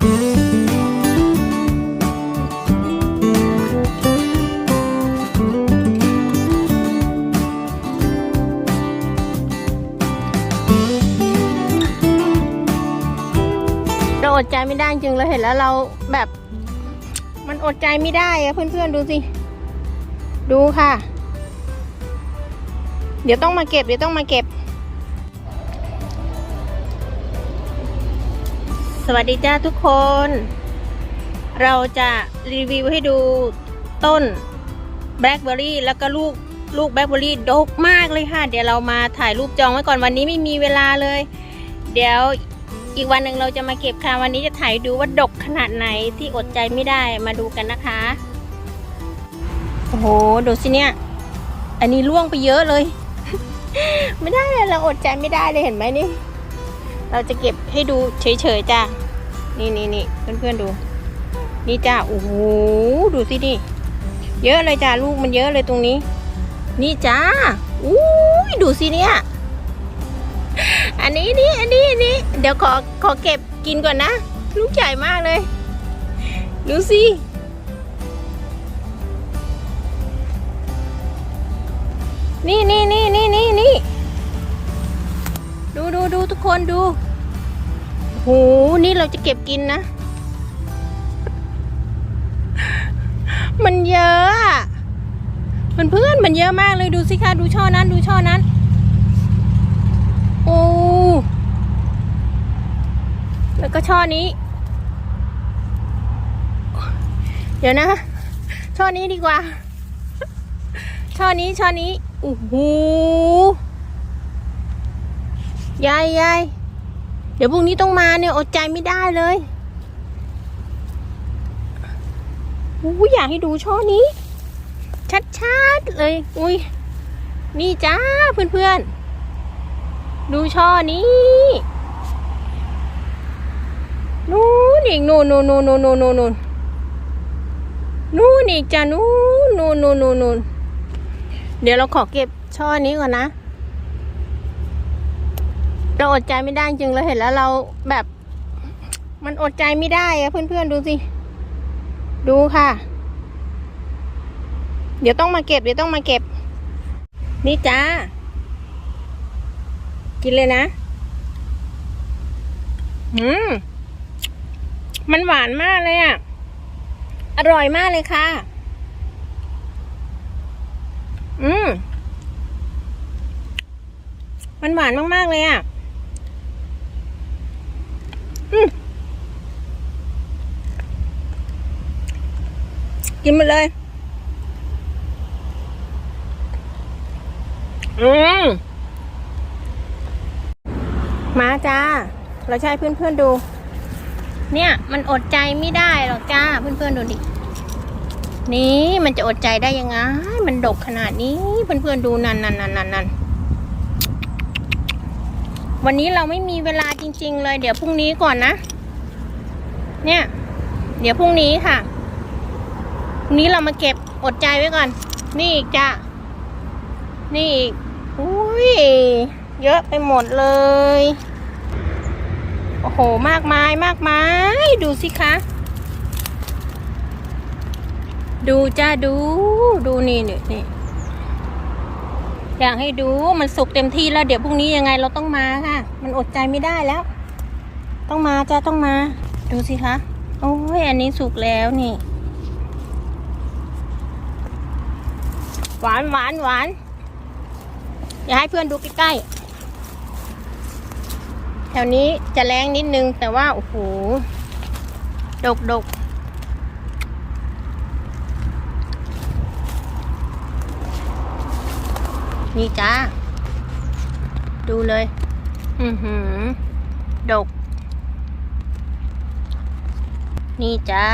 เราอดใจไม่ได้จริงเราเห็นแล้วเราแบบ มันอดใจไม่ได้อะเพื่อนๆดูสิ ดูค่ะ เดี๋ยวต้องมาเก็บ เดี๋ยวต้องมาเก็บ วัสดีจ้าทุกคน เราจะรีวิวให้ดูต้นแบล็คเบอร์รี่แล้วก็ลูกลูกแบล็คเบอร์รี่ดกมากเลยค่ะ เดี๋ยวเรามาถ่ายรูปจองไว้ก่อนวันนี้ไม่มีเวลาเลย เดี๋ยวอีกวันหนึ่งเราจะมาเก็บค่ะวันนี้จะถ่ายดูว่าดกขนาดไหนที่อดใจไม่ได้มาดูกันนะคะ โอ้โหดูสิเนี่ย อันนี้ล่วงไปเยอะเลย ไม่ได้เลยเราอดใจไม่ได้เลยเห็นไหมนี่ เราจะเก็บให้ดูเฉยๆจ้านี่นี่นี่เพื่อนๆดู นี่จ้าโอ้โหดูสิดิเยอะเลยจ้าลูกมันเยอะเลยตรงนี้ นี่จ้าอู้ยดูสิเนี่ย อันนี้นี่อันนี้อันนี้ เดี๋ยวขอขอเก็บกินก่อนนะ ลูกใหญ่มากเลย ดูสินี่นี่นี่นี่นี่นี่ ดูทุกคนดูโหนี่เราจะเก็บกินนะ มันเยอะอะเพื่อนมันเยอะมากเลยดูสิคะดูช่อนั้นดูช่อนั้น โอ้แล้วก็ช่อนี้ เดี๋ยวนะ ช่อนี้ดีกว่า ช่อนี้ช่อนี้โอ้โห ยายยายเดี๋ยวพรุ่งนี้ต้องมาเนี่ยอดใจไม่ได้เลยอู้อยากให้ดูช่อนี้ ชัดๆเลย อุ้ยนี่จ้าเพื่อนๆ ดูช่อนี้นู่นอีกนู่นนู่นนู่นน่นน่นน่นนู่นอีกจ้านู่นนู่นนู่นนู่นเดี๋ยวเราขอเก็บช่อนี้ก่อนนะ เราอดใจไม่ได้จริงเราเห็นแล้วเราแบบ มันอดใจไม่ได้อะเพื่อนๆดูสิ ดูค่ะ เดี๋ยวต้องมาเก็บ เดี๋ยวต้องมาเก็บ นี่จ้า กินเลยนะ อืม มันหวานมากเลยอะอร่อยมากเลยค่ะ อืมมันหวานมาก ๆ เลยอะ กินหมดเลย อืมมาจ้า เราใช้เพื่อนๆดู เนี่ย มันอดใจไม่ได้หรอกจ้า เพื่อนๆดูดิ นี่มันจะอดใจได้ยังไง มันดกขนาดนี้ เพื่อนๆดูนันนันนันนันนันวันนี้เราไม่มีเวลาจริง ๆ เลย เดี๋ยวพรุ่งนี้ก่อนนะ เนี่ย เดี๋ยวพรุ่งนี้ค่ะ พรุ่งนี้เรามาเก็บอดใจไว้ก่อน นี่อีกจ้านี่อีก อุ้ย เยอะไปหมดเลย โอ้โห มากมายมากมาย ดูสิคะ ดูจ้าดู ดูนี่นี่นี่อยากให้ดูมันสุกเต็มที่แล้วเดี๋ยวพรุ่งนี้ยังไงเราต้องมาค่ะ มันอดใจไม่ได้แล้ว ต้องมาจ้าต้องมา ดูสิคะ โอ้ย อันนี้สุกแล้วนี่ หวานหวานหวานอยากให้เพื่อนดูใกล้ๆ แถวนี้จะแรงนิดนึง แต่ว่า โอ้โห ดกดกนี่จ้า ดูเลย อือหือ ดก นี่จ้า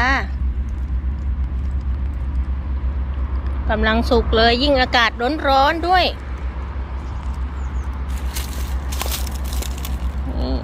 กำลังสุกเลยยิ่งอากาศร้อนๆด้วยนี่